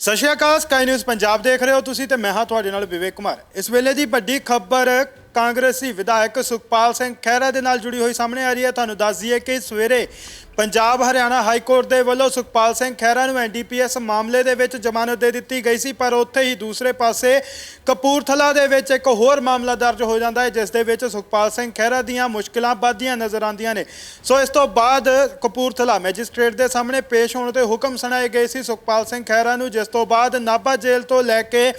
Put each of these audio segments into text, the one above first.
ਸਤਿ ਸ਼੍ਰੀ ਅਕਾਲ ਸਕਾਈ ਨਿਊਜ਼ ਪੰਜਾਬ ਦੇਖ ਰਹੇ ਹੋ ਤੁਸੀਂ ਤੇ ਮੈਂ ਹਾਂ ਤੁਹਾਡੇ ਨਾਲ ਵਿਵੇਕ ਕੁਮਾਰ। ਇਸ ਵੇਲੇ ਦੀ ਵੱਡੀ ਖਬਰ, ਕਾਂਗਰਸੀ ਵਿਧਾਇਕ ਸੁਖਪਾਲ ਸਿੰਘ ਖਹਿਰਾ ਦੇ ਨਾਲ ਜੁੜੀ ਹੋਈ ਸਾਹਮਣੇ ਆ ਰਹੀ ਹੈ। ਤੁਹਾਨੂੰ ਦੱਸ ਦਈਏ ਕਿ ਸਵੇਰੇ ਪੰਜਾਬ ਹਰਿਆਣਾ ਹਾਈ ਕੋਰਟ ਦੇ ਵੱਲੋਂ ਸੁਖਪਾਲ ਸਿੰਘ ਖਹਿਰਾ ਨੂੰ ਐਨਡੀਪੀਐਸ ਮਾਮਲੇ ਦੇ ਵਿੱਚ ਜ਼ਮਾਨਤ ਦੇ ਦਿੱਤੀ ਗਈ ਸੀ, ਪਰ ਉੱਥੇ ਹੀ ਦੂਸਰੇ ਪਾਸੇ ਕਪੂਰਥਲਾ ਦੇ ਵਿੱਚ ਇੱਕ ਹੋਰ ਮਾਮਲਾ ਦਰਜ ਹੋ ਜਾਂਦਾ ਹੈ, ਜਿਸ ਦੇ ਵਿੱਚ ਸੁਖਪਾਲ ਸਿੰਘ ਖਹਿਰਾ ਦੀਆਂ ਮੁਸ਼ਕਲਾਂ ਵੱਧਦੀਆਂ ਨਜ਼ਰ ਆਉਂਦੀਆਂ ਨੇ। ਸੋ ਇਸ ਤੋਂ ਬਾਅਦ ਕਪੂਰਥਲਾ ਮੈਜਿਸਟ੍ਰੇਟ ਦੇ ਸਾਹਮਣੇ ਪੇਸ਼ ਹੋਣ ਤੇ ਹੁਕਮ ਸੁਣਾਏ ਗਏ ਸੀ ਸੁਖਪਾਲ ਸਿੰਘ ਖਹਿਰਾ ਨੂੰ, ਜਿਸ ਤੋਂ ਬਾਅਦ ਨਾਭਾ ਜੇਲ੍ਹ ਤੋਂ ਲੈ ਕੇ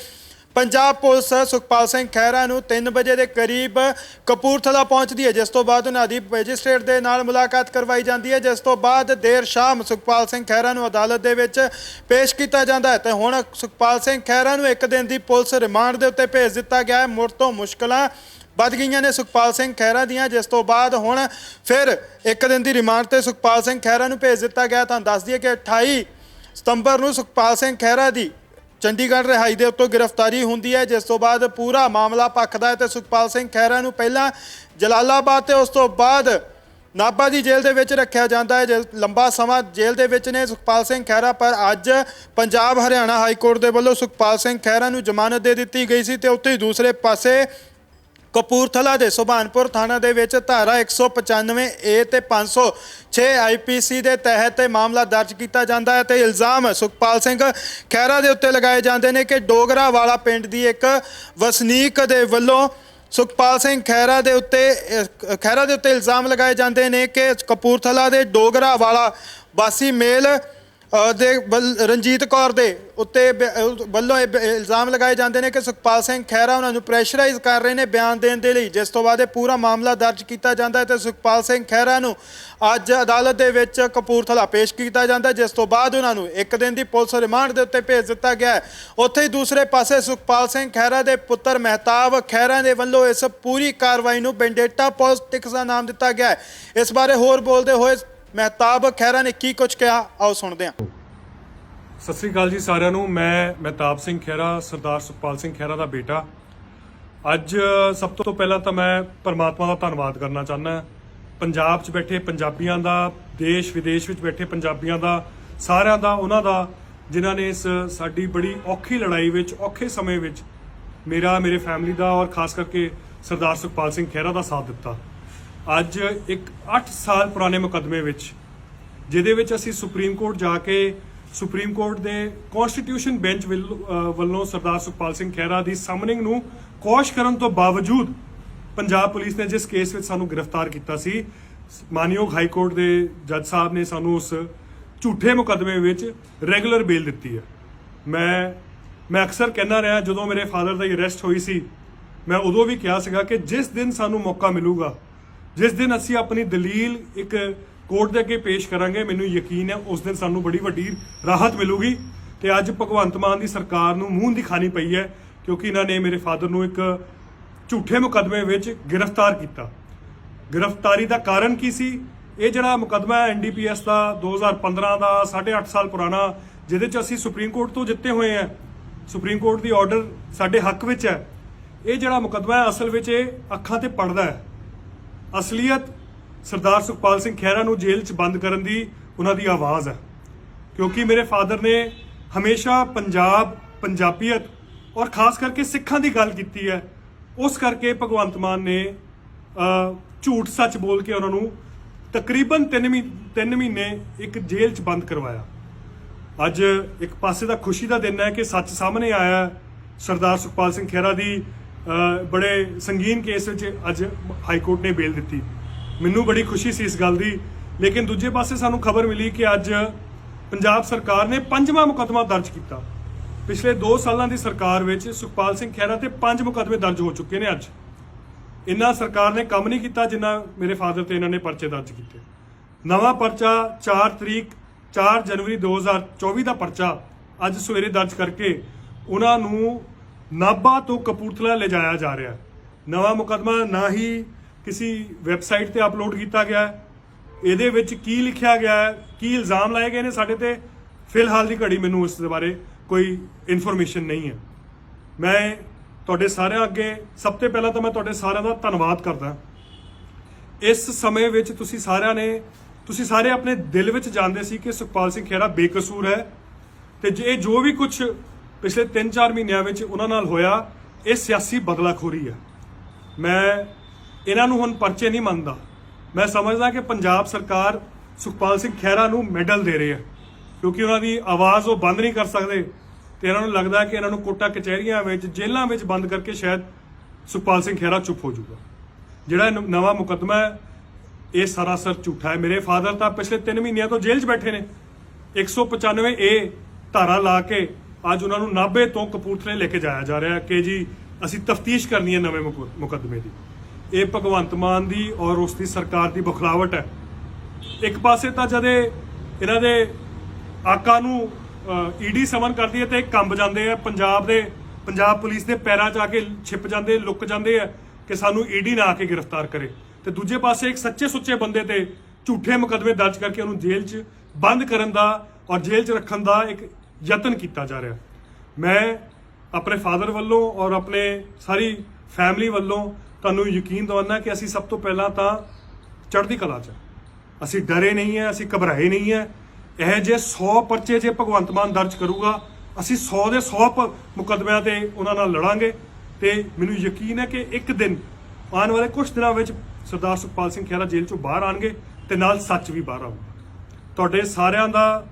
ਪੰਜਾਬ ਪੁਲਿਸ ਸੁਖਪਾਲ ਸਿੰਘ ਖਹਿਰਾ ਨੂੰ 3 ਵਜੇ ਦੇ ਕਰੀਬ ਕਪੂਰਥਲਾ ਪਹੁੰਚਦੀ ਹੈ, ਜਿਸ ਤੋਂ ਬਾਅਦ ਉਹਨਾਂ ਦੀ ਮੈਜਿਸਟ੍ਰੇਟ ਦੇ ਨਾਲ ਮੁਲਾਕਾਤ ਕਰਵਾਈ ਜਾਂਦੀ ਹੈ, ਜਿਸ ਤੋਂ ਬਾਅਦ ਦੇਰ ਸ਼ਾਮ ਸੁਖਪਾਲ ਸਿੰਘ ਖਹਿਰਾ ਨੂੰ ਅਦਾਲਤ ਦੇ ਵਿੱਚ ਪੇਸ਼ ਕੀਤਾ ਜਾਂਦਾ ਹੈ ਤੇ ਹੁਣ ਸੁਖਪਾਲ ਸਿੰਘ ਖਹਿਰਾ ਨੂੰ ਇੱਕ ਦਿਨ ਦੀ ਪੁਲਿਸ ਰਿਮਾਂਡ ਦੇ ਉੱਤੇ ਭੇਜ ਦਿੱਤਾ ਗਿਆ ਹੈ। ਮੁੜ ਤੋਂ ਮੁਸ਼ਕਲਾਂ ਵੱਧ ਗਈਆਂ ਨੇ ਸੁਖਪਾਲ ਸਿੰਘ ਖਹਿਰਾ ਦੀਆਂ, ਜਿਸ ਤੋਂ ਬਾਅਦ ਹੁਣ ਫਿਰ ਇੱਕ ਦਿਨ ਦੀ ਰਿਮਾਂਡ ਤੇ ਸੁਖਪਾਲ ਸਿੰਘ ਖਹਿਰਾ ਨੂੰ ਭੇਜ ਦਿੱਤਾ ਗਿਆ। ਤੁਹਾਨੂੰ ਦੱਸ ਦਈਏ ਕਿ 28 ਸਤੰਬਰ ਨੂੰ ਸੁਖਪਾਲ ਸਿੰਘ ਖਹਿਰਾ ਦੀ ਚੰਡੀਗੜ੍ਹ ਰਿਹਾਈ ਦੇ ਉੱਤੋਂ ਗ੍ਰਿਫਤਾਰੀ ਹੁੰਦੀ ਹੈ, ਜਿਸ ਤੋਂ ਬਾਅਦ ਪੂਰਾ ਮਾਮਲਾ ਭਖਦਾ ਹੈ ਤੇ ਸੁਖਪਾਲ ਸਿੰਘ ਖਹਿਰਾ ਨੂੰ ਪਹਿਲਾਂ ਜਲਾਲਾਬਾਦ ਤੇ ਉਸ ਤੋਂ ਬਾਅਦ ਨਾਭਾ ਦੀ ਜੇਲ੍ਹ ਦੇ ਵਿੱਚ ਰੱਖਿਆ ਜਾਂਦਾ ਹੈ ਜੇ ਲੰਬਾ ਸਮਾਂ ਜੇਲ੍ਹ ਦੇ ਵਿੱਚ ਨੇ ਸੁਖਪਾਲ ਸਿੰਘ ਖਹਿਰਾ, ਪਰ ਅੱਜ ਪੰਜਾਬ ਹਰਿਆਣਾ ਹਾਈ ਕੋਰਟ ਦੇ ਵੱਲੋਂ ਸੁਖਪਾਲ ਸਿੰਘ ਖਹਿਰਾ ਨੂੰ ਜ਼ਮਾਨਤ ਦੇ ਦਿੱਤੀ ਗਈ ਸੀ ਤੇ ਉੱਥੇ ਹੀ ਦੂਸਰੇ ਪਾਸੇ ਕਪੂਰਥਲਾ ਦੇ ਸੁਭਾਨਪੁਰ ਥਾਣਾ ਦੇ ਵਿੱਚ ਧਾਰਾ 195 ਏ ਤੇ 506 ਆਈਪੀਸੀ ਦੇ ਤਹਿਤ ਇਹ ਮਾਮਲਾ ਦਰਜ ਕੀਤਾ ਜਾਂਦਾ ਹੈ ਤੇ ਇਲਜ਼ਾਮ ਸੁਖਪਾਲ ਸਿੰਘ ਖਹਿਰਾ ਦੇ ਉੱਤੇ ਲਗਾਏ ਜਾਂਦੇ ਨੇ ਕਿ ਡੋਗਰਾ ਵਾਲਾ ਪਿੰਡ ਦੀ ਇੱਕ ਵਸਨੀਕ ਦੇ ਵੱਲੋਂ ਸੁਖਪਾਲ ਸਿੰਘ ਖਹਿਰਾ ਦੇ ਉੱਤੇ ਅਹ, ਖਹਿਰਾ ਦੇ ਉੱਤੇ ਇਲਜ਼ਾਮ ਲਗਾਏ ਜਾਂਦੇ ਨੇ ਕਿ ਕਪੂਰਥਲਾ ਦੇ ਡੋਗਰਾ ਵਾਲਾ ਵਾਸੀ ਮੇਲ ਅਹ ਦੇ ਵੱਲ- ਰਣਜੀਤ ਕੌਰ ਦੇ ਉੱਤੇ ਬ- ਅਹ ਵੱਲੋਂ ਇਹ ਬ- ਇਲਜ਼ਾਮ ਲਗਾਏ ਜਾਂਦੇ ਨੇ ਕਿ ਸੁਖਪਾਲ ਸਿੰਘ ਖਹਿਰਾ ਉਹਨਾਂ ਨੂੰ ਪ੍ਰੈਸ਼ਰਾਈਜ਼ ਕਰ ਰਹੇ ਨੇ ਬਿਆਨ ਦੇਣ ਦੇ ਲਈ ਜਿਸ ਤੋਂ ਬਾਅਦ ਇਹ ਪੂਰਾ ਮਾਮਲਾ ਦਰਜ ਕੀਤਾ ਜਾਂਦਾ ਹੈ ਤੇ ਸੁਖਪਾਲ ਸਿੰਘ ਖਹਿਰਾ ਨੂੰ ਅੱਜ ਅਦਾਲਤ ਦੇ ਵਿੱਚ ਕਪੂਰਥਲਾ ਪੇਸ਼ ਕੀਤਾ ਜਾਂਦਾ ਹੈ, ਜਿਸ ਤੋਂ ਬਾਅਦ ਉਹਨਾਂ ਨੂੰ ਇੱਕ ਦਿਨ ਦੀ ਪੁਲਿਸ ਰਿਮਾਂਡ ਦੇ ਉੱਤੇ ਭੇਜ ਦਿੱਤਾ ਗਿਆ ਹੈ। ਉੱਥੇ ਹੀ ਦੂਸਰੇ ਪਾਸੇ ਸੁਖਪਾਲ ਸਿੰਘ ਖਹਿਰਾ ਦੇ ਪੁੱਤਰ ਮਹਿਤਾਬ ਖਹਿਰਾ ਦੇ ਵੱਲੋਂ ਇਸ ਪੂਰੀ ਕਾਰਵਾਈ ਨੂੰ ਬੈਂਡੇਟਾ ਪੋਲਿਟਿਕਸ ਦਾ ਨਾਮ ਦਿੱਤਾ ਗਿਆ ਹੈ। ਇਸ ਬਾਰੇ ਹੋਰ ਬੋਲਦੇ ਹੋਏ ਮਹਿਤਾਬ ਖਹਿਰਾ ਨੇ ਕੀ ਕੁਝ ਕਿਹਾ? ਆਓ ਸੁਣਦੇ ਹਾਂ। ਸਤਿ ਸ੍ਰੀ ਅਕਾਲ ਜੀ ਸਾਰਿਆਂ ਨੂੰ। ਮੈਂ ਮਹਿਤਾਬ ਸਿੰਘ ਖਹਿਰਾ, ਸਰਦਾਰ ਸੁਖਪਾਲ ਸਿੰਘ ਖਹਿਰਾ ਦਾ ਬੇਟਾ। ਅੱਜ ਸਭ ਤੋਂ ਪਹਿਲਾਂ ਤਾਂ ਮੈਂ ਪਰਮਾਤਮਾ ਦਾ ਧੰਨਵਾਦ ਕਰਨਾ ਚਾਹੁੰਦਾ ਪੰਜਾਬ 'ਚ ਬੈਠੇ ਪੰਜਾਬੀਆਂ ਦਾ, ਦੇਸ਼ ਵਿਦੇਸ਼ ਵਿੱਚ ਬੈਠੇ ਪੰਜਾਬੀਆਂ ਦਾ, ਸਾਰਿਆਂ ਦਾ, ਉਹਨਾਂ ਦਾ, ਜਿਨ੍ਹਾਂ ਨੇ ਇਸ ਸਾਡੀ ਬੜੀ ਔਖੀ ਲੜਾਈ ਵਿੱਚ, ਔਖੇ ਸਮੇਂ ਵਿੱਚ ਮੇਰਾ, ਮੇਰੇ ਫੈਮਿਲੀ ਦਾ ਔਰ ਖਾਸ ਕਰਕੇ ਸਰਦਾਰ ਸੁਖਪਾਲ ਸਿੰਘ ਖਹਿਰਾ ਦਾ ਸਾਥ ਦਿੱਤਾ। ਅੱਜ ਇੱਕ 8 ਸਾਲ ਪੁਰਾਣੇ ਮੁਕੱਦਮੇ ਵਿੱਚ, ਜਿਹਦੇ ਵਿੱਚ ਅਸੀਂ ਸੁਪਰੀਮ ਕੋਰਟ ਜਾ ਕੇ ਸੁਪਰੀਮ ਕੋਰਟ ਦੇ ਕਨਸਟੀਟਿਊਸ਼ਨ ਬੈਂਚ ਵੱਲ- ਵੱਲੋਂ ਸਰਦਾਰ ਸੁਖਪਾਲ ਸਿੰਘ ਖਹਿਰਾ ਦੀ ਸਮਨਿੰਗ ਨੂੰ ਕੋਸ਼ ਕਰਨ ਤੋਂ ਬਾਵਜੂਦ ਪੰਜਾਬ ਪੁਲਿਸ ਨੇ ਜਿਸ ਕੇਸ ਵਿੱਚ ਸਾਨੂੰ ਗ੍ਰਿਫਤਾਰ ਕੀਤਾ ਸੀ, ਮਾਨਯੋਗ ਹਾਈ ਕੋਰਟ ਦੇ ਜੱਜ ਸਾਹਿਬ ਨੇ ਸਾਨੂੰ ਉਸ ਝੂਠੇ ਮੁਕੱਦਮੇ ਵਿੱਚ ਰੈਗੂਲਰ ਬੇਲ ਦਿੱਤੀ ਹੈ। ਮੈਂ ਮੈਂ ਅਕਸਰ ਕਹਿੰਦਾ ਰਿਹਾ, ਜਦੋਂ ਮੇਰੇ ਫਾਦਰ ਦਾ ਅਰੈਸਟ ਹੋਈ ਸੀ, ਮੈਂ ਉਦੋਂ ਵੀ ਕਿਹਾ ਸੀਗਾ ਕਿ ਜਿਸ ਦਿਨ ਸਾਨੂੰ ਮੌਕਾ ਮਿਲੂਗਾ ਜਿਸ ਦਿਨ ਅਸੀਂ ਆਪਣੀ ਦਲੀਲ ਇੱਕ ਕੋਰਟ ਦੇ ਅੱਗੇ ਪੇਸ਼ ਕਰਾਂਗੇ, ਮੈਨੂੰ ਯਕੀਨ ਹੈ ਉਸ ਦਿਨ ਸਾਨੂੰ ਬੜੀ ਵੱਡੀ ਰਾਹਤ ਮਿਲੂਗੀ ਤੇ ਅੱਜ ਭਗਵੰਤ ਮਾਨ ਦੀ ਸਰਕਾਰ ਨੂੰ ਮੂੰਹ ਦਿਖਾਣੀ ਪਈ ਹੈ ਕਿਉਂਕਿ ਇਹਨਾਂ ਨੇ ਮੇਰੇ ਫਾਦਰ ਨੂੰ ਇੱਕ ਝੂਠੇ ਮੁਕੱਦਮੇ ਵਿੱਚ ਗ੍ਰਿਫਤਾਰ ਕੀਤਾ। ਗ੍ਰਿਫਤਾਰੀ ਦਾ ਕਾਰਨ ਕੀ ਸੀ? ਇਹ ਜਿਹੜਾ ਮੁਕੱਦਮਾ ਹੈ ਐਨਡੀਪੀਐਸ ਦਾ 2015 ਦਾ 8.5 ਸਾਲ ਪੁਰਾਣਾ, ਜਿਹਦੇ ਚ ਅਸੀਂ ਸੁਪਰੀਮ ਕੋਰਟ ਤੋਂ ਜਿੱਤੇ ਹੋਏ ਹਾਂ। ਸੁਪਰੀਮ ਕੋਰਟ ਦੀ ਆਰਡਰ ਸਾਡੇ ਹੱਕ ਵਿੱਚ ਹੈ। ਇਹ ਜਿਹੜਾ ਮੁਕੱਦਮਾ ਹੈ, ਅਸਲ ਵਿੱਚ ਇਹ ਅੱਖਾਂ ਤੇ ਪੜਦਾ ਹੈ। ਅਸਲੀਅਤ ਸਰਦਾਰ ਸੁਖਪਾਲ ਸਿੰਘ ਖਹਿਰਾ ਨੂੰ ਜੇਲ੍ਹ 'ਚ ਬੰਦ ਕਰਨ ਦੀ ਉਹਨਾਂ ਦੀ ਆਵਾਜ਼ ਹੈ। ਕਿਉਂਕਿ ਮੇਰੇ ਫਾਦਰ ਨੇ ਹਮੇਸ਼ਾ ਪੰਜਾਬ, ਪੰਜਾਬੀਅਤ ਔਰ ਖਾਸ ਕਰਕੇ ਸਿੱਖਾਂ ਦੀ ਗੱਲ ਕੀਤੀ ਹੈ, ਉਸ ਕਰਕੇ ਭਗਵੰਤ ਮਾਨ ਨੇ ਝੂਠ ਸੱਚ ਬੋਲ ਕੇ ਉਹਨਾਂ ਨੂੰ ਤਕਰੀਬਨ 3 ਮਹੀਨੇ 3 ਮਹੀਨੇ ਇੱਕ ਜੇਲ੍ਹ 'ਚ ਬੰਦ ਕਰਵਾਇਆ। ਅੱਜ ਇੱਕ ਪਾਸੇ ਦਾ ਖੁਸ਼ੀ ਦਾ ਦਿਨ ਹੈ ਕਿ ਸੱਚ ਸਾਹਮਣੇ ਆਇਆ ਸਰਦਾਰ ਸੁਖਪਾਲ ਸਿੰਘ ਖਹਿਰਾ ਦੀ ਬੜੇ ਸੰਗੀਨ ਕੇਸ ਵਿੱਚ ਅੱਜ ਹਾਈ ਕੋਰਟ ਨੇ ਬੇਲ ਦਿੱਤੀ। ਮੈਨੂੰ ਬੜੀ ਖੁਸ਼ੀ ਸੀ ਇਸ ਗੱਲ ਦੀ, ਲੇਕਿਨ ਦੂਜੇ ਪਾਸੇ ਸਾਨੂੰ ਖਬਰ ਮਿਲੀ ਕਿ ਅੱਜ ਪੰਜਾਬ ਸਰਕਾਰ ਨੇ ਪੰਜਵਾਂ ਮੁਕੱਦਮਾ ਦਰਜ ਕੀਤਾ। ਪਿਛਲੇ 2 ਸਾਲਾਂ ਦੀ ਸਰਕਾਰ ਵਿੱਚ ਸੁਖਪਾਲ ਸਿੰਘ ਖਹਿਰਾ ਤੇ ਪੰਜ ਮੁਕੱਦਮੇ ਦਰਜ ਹੋ ਚੁੱਕੇ ਨੇ ਅੱਜ। ਇੰਨਾ ਸਰਕਾਰ ਨੇ ਕੰਮ ਨਹੀਂ ਕੀਤਾ ਜਿੰਨਾ ਮੇਰੇ ਫਾਦਰ ਤੇ ਇਹਨਾਂ ਨੇ ਪਰਚੇ ਦਰਜ ਕੀਤੇ। ਨਵਾਂ ਪਰਚਾ 4 ਤਰੀਕ 4 ਜਨਵਰੀ 2024 ਦਾ ਪਰਚਾ ਅੱਜ ਸਵੇਰੇ ਦਰਜ ਕਰਕੇ ਉਹਨਾਂ ਨੂੰ ਨਾਭਾ ਤੋਂ ਕਪੂਰਥਲਾ ਲਿਜਾਇਆ ਜਾ ਰਿਹਾ ਨਵਾਂ ਮੁਕੱਦਮਾ ਨਾ ਹੀ ਕਿਸੇ ਵੈਬਸਾਈਟ ਤੇ ਅਪਲੋਡ ਕੀਤਾ ਗਿਆ ਹੈ। ਇਹਦੇ ਵਿੱਚ ਕੀ ਲਿਖਿਆ ਗਿਆ ਹੈ, ਕੀ ਇਲਜ਼ਾਮ ਲਾਏ ਗਏ ਨੇ ਸਾਡੇ ਤੇ, ਫਿਲਹਾਲ ਦੀ ਘੜੀ ਮੈਨੂੰ ਇਸ ਦੇ ਬਾਰੇ ਕੋਈ ਇਨਫੋਰਮੇਸ਼ਨ ਨਹੀਂ ਹੈ। ਮੈਂ ਤੁਹਾਡੇ ਸਾਰਿਆਂ ਅੱਗੇ, ਸਭ ਤੋਂ ਪਹਿਲਾਂ ਤਾਂ ਮੈਂ ਤੁਹਾਡੇ ਸਾਰਿਆਂ ਦਾ ਧੰਨਵਾਦ ਕਰਦਾ। ਇਸ ਸਮੇਂ ਵਿੱਚ ਤੁਸੀਂ ਸਾਰਿਆਂ ਨੇ, ਤੁਸੀਂ ਸਾਰੇ ਆਪਣੇ ਦਿਲ ਵਿੱਚ ਜਾਣਦੇ ਸੀ ਕਿ ਸੁਖਪਾਲ ਸਿੰਘ ਖਹਿਰਾ ਬੇਕਸੂਰ ਹੈ। ਤੇ ਜੇ ਜੋ ਵੀ ਕੁਝ ਪਿਛਲੇ 3-4 ਮਹੀਨਿਆਂ ਵਿੱਚ ਉਹਨਾਂ ਨਾਲ ਹੋਇਆ ਇਹ ਸਿਆਸੀ ਬਦਲਾਖੋਰੀ ਹੈ। ਮੈਂ ਇਹਨਾਂ ਨੂੰ ਹੁਣ ਪਰਚੇ ਨਹੀਂ ਮੰਨਦਾ। ਮੈਂ ਸਮਝਦਾ ਕਿ ਪੰਜਾਬ ਸਰਕਾਰ ਸੁਖਪਾਲ ਸਿੰਘ ਖਹਿਰਾ ਨੂੰ ਮੈਡਲ ਦੇ ਰਹੀ ਹੈ। ਕਿਉਂਕਿ ਉਹਨਾਂ ਦੀ ਆਵਾਜ਼ ਉਹ ਬੰਦ ਨਹੀਂ ਕਰ ਸਕਦੇ ਤੇ ਇਹਨਾਂ ਨੂੰ ਲੱਗਦਾ ਕਿ ਇਹਨਾਂ ਨੂੰ ਕੋਟਾ ਕਚਹਿਰੀਆਂ ਵਿੱਚ, ਜੇਲ੍ਹਾਂ ਵਿੱਚ ਬੰਦ ਕਰਕੇ ਸ਼ਾਇਦ ਸੁਖਪਾਲ ਸਿੰਘ ਖਹਿਰਾ ਚੁੱਪ ਹੋ ਜਾਊਗਾ। ਜਿਹੜਾ ਨਵਾਂ ਮੁਕੱਦਮਾ ਹੈ, ਇਹ ਸਰਾਸਰ ਝੂਠਾ ਹੈ। ਮੇਰੇ ਫਾਦਰ ਤਾਂ ਪਿਛਲੇ 3 ਮਹੀਨਿਆਂ ਤੋਂ ਜੇਲ੍ਹ 'ਚ ਬੈਠੇ ਨੇ। 195 ਏ ਧਾਰਾ ਲਾ ਕੇ ਅੱਜ ਉਹਨਾਂ ਨੂੰ ਨਾਭੇ ਤੋਂ ਕਪੂਰਥਲੇ ਲੈ ਕੇ ਜਾਇਆ ਜਾ ਰਿਹਾ ਕਿ ਜੀ, ਅਸੀਂ ਤਫਤੀਸ਼ ਕਰਨੀ ਹੈ ਨਵੇਂ ਮੁਕ- ਮੁਕੱਦਮੇ ਦੀ। ਇਹ ਭਗਵੰਤ ਮਾਨ ਦੀ ਔਰ ਉਸ ਦੀ ਸਰਕਾਰ ਦੀ ਬਖਲਾਵਟ ਹੈ। ਇੱਕ ਪਾਸੇ ਤਾਂ ਜਦੇ ਇਹਨਾਂ ਦੇ ਆਕਾ ਨੂੰ ਈਡੀ ਸਮਨ ਕਰਦੀ ਹੈ ਤੇ ਇਹ ਕੰਬ ਜਾਂਦੇ ਆ, ਪੰਜਾਬ ਦੇ, ਪੰਜਾਬ ਪੁਲਿਸ ਦੇ ਪੈਰਾਂ 'ਚ ਆ ਕੇ ਛਿਪ ਜਾਂਦੇ, ਲੁੱਕ ਜਾਂਦੇ ਆ ਕਿ ਸਾਨੂੰ ਈਡੀ ਨਾ ਆ ਕੇ ਗ੍ਰਿਫਤਾਰ ਕਰੇ। ਤੇ ਦੂਜੇ ਪਾਸੇ ਇੱਕ ਸੱਚੇ ਸੁੱਚੇ ਬੰਦੇ ਤੇ ਝੂਠੇ ਮੁਕੱਦਮੇ ਦਰਜ ਕਰਕੇ ਉਹਨੂੰ ਜੇਲ੍ਹ 'ਚ ਬੰਦ ਕਰਨ ਦਾ ਔਰ ਜੇਲ੍ਹ 'ਚ ਰੱਖਣ ਦਾ ਇੱਕ ਯਤਨ ਕੀਤਾ ਜਾ ਰਿਹਾ। ਮੈਂ ਆਪਣੇ ਫਾਦਰ ਵੱਲੋਂ ਔਰ ਆਪਣੇ ਸਾਰੀ ਫੈਮਿਲੀ ਵੱਲੋਂ ਤੁਹਾਨੂੰ ਯਕੀਨ ਦਿਵਾਉਣਾ ਕਿ ਅਸੀਂ ਸਭ ਤੋਂ ਪਹਿਲਾਂ ਤਾਂ ਚੜ੍ਹਦੀ ਕਲਾ 'ਚ ਅਸੀਂ ਡਰੇ ਨਹੀਂ ਹੈ, ਅਸੀਂ ਘਬਰਾਏ ਨਹੀਂ ਹੈ। ਇਹ ਜੇ 100 ਪਰਚੇ ਜੇ ਭਗਵੰਤ ਮਾਨ ਦਰਜ ਕਰੂਗਾ, ਅਸੀਂ 100 ਦੇ 100 ਪ- ਮੁਕੱਦਮਿਆਂ ਤੇ ਉਹਨਾਂ ਨਾਲ ਲੜਾਂਗੇ। ਤੇ ਮੈਨੂੰ ਯਕੀਨ ਹੈ ਕਿ ਇੱਕ ਦਿਨ ਆਉਣ ਵਾਲੇ ਕੁਝ ਦਿਨਾਂ ਵਿੱਚ ਸਰਦਾਰ ਸੁਖਪਾਲ ਸਿੰਘ ਖਹਿਰਾ ਜੇਲ੍ਹ ਚੋਂ ਬਾਹਰ ਆਣਗੇ ਤੇ ਨਾਲ ਸੱਚ ਵੀ ਬਾਹਰ ਆਊਗਾ। ਤੁਹਾਡੇ ਸਾਰਿਆਂ ਦਾ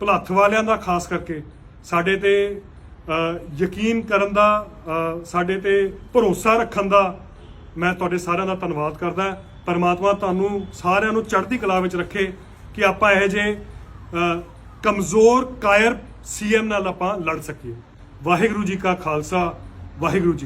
ਭੁਲੱਥ ਵਾਲਿਆਂ ਦਾ, ਖਾਸ ਕਰਕੇ ਸਾਡੇ ਤੇ ਯਕੀਨ ਕਰਨ ਦਾ ਸਾਡੇ ਤੇ ਭਰੋਸਾ ਰੱਖਣ ਦਾ ਮੈਂ ਤੁਹਾਡੇ ਸਾਰਿਆਂ ਦਾ ਧੰਨਵਾਦ ਕਰਦਾ ਪਰਮਾਤਮਾ ਤੁਹਾਨੂੰ ਸਾਰਿਆਂ ਨੂੰ ਚੜ੍ਹਦੀ ਕਲਾ ਵਿੱਚ ਰੱਖੇ ਕਿ ਆਪਾਂ ਇਹ ਜੇ ਕਮਜ਼ੋਰ, ਕਾਇਰ ਸੀਐਮ ਨਾਲ ਆਪਾਂ ਲੜ ਸਕੀਏ। ਵਾਹਿਗੁਰੂ ਜੀ ਕਾ ਖਾਲਸਾ, ਵਾਹਿਗੁਰੂ ਜੀ